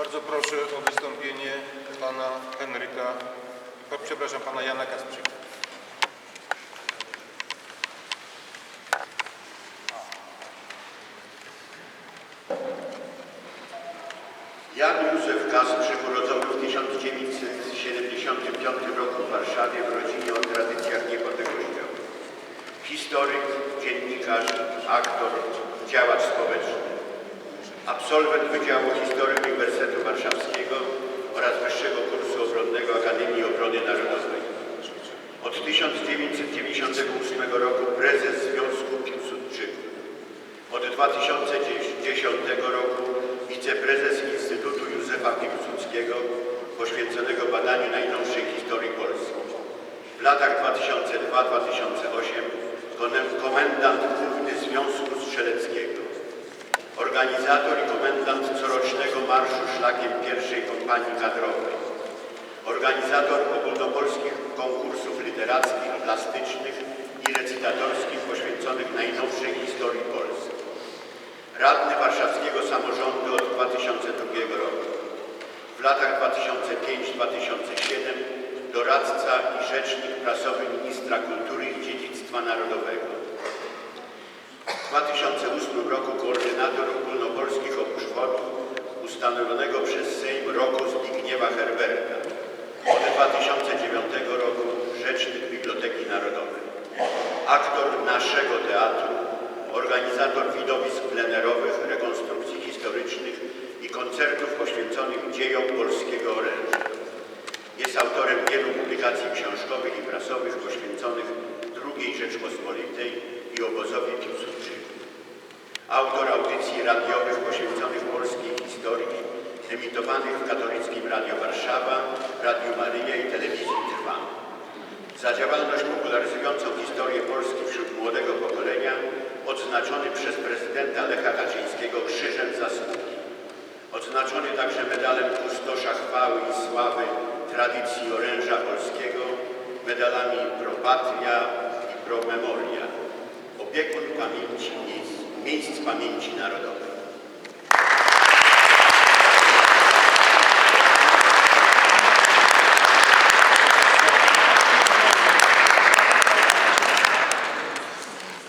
Bardzo proszę o wystąpienie pana Henryka, przepraszam, pana Jana Kasprzyka. Jan Józef Kasprzyk, urodzony w 1975 roku w Warszawie w rodzinie o tradycjach niepodległościowych. Historyk, dziennikarz, aktor, działacz społeczny. Absolwent Wydziału Historii Uniwersytetu Warszawskiego oraz Wyższego Kursu Obronnego Akademii Obrony Narodowej. Od 1998 roku prezes Związku Piłsudczyków. Od 2010 roku wiceprezes Instytutu Józefa Piłsudskiego poświęconego badaniu najnowszej historii Polski. W latach 2002-2008 konem- komendant główny Związku Strzeleckiego. Organizator i komendant corocznego Marszu Szlakiem pierwszej kompanii kadrowej. Organizator ogólnopolskich konkursów literackich, plastycznych i recytatorskich poświęconych najnowszej historii Polski. Radny warszawskiego samorządu od 2002 roku. W latach 2005-2007 doradca i rzecznik prasowy ministra kultury i dziedzictwa narodowego. W 2008 roku koordynator ogólnopolskich obszwodów ustanowionego przez Sejm roku Zbigniewa Herberta. Od 2009 roku rzecznik Biblioteki Narodowej. Aktor naszego teatru, organizator widowisk plenerowych, rekonstrukcji historycznych i koncertów poświęconych dziejom polskiego oręża. Jest autorem wielu publikacji książkowych i prasowych poświęconych II Rzeczpospolitej i obozowi Piłsudczyków. Autor audycji radiowych poświęconych polskiej historii, emitowanych w katolickim Radio Warszawa, Radiu Maryja i Telewizji Trwam. Za działalność popularyzującą historię Polski wśród młodego pokolenia odznaczony przez prezydenta Lecha Kaczyńskiego Krzyżem Zasługi. Odznaczony także medalem Kustosza Chwały i Sławy Tradycji Oręża Polskiego, medalami Pro Patria i Pro Memoria. Opiekun pamięci miejsc, miejsc pamięci narodowej.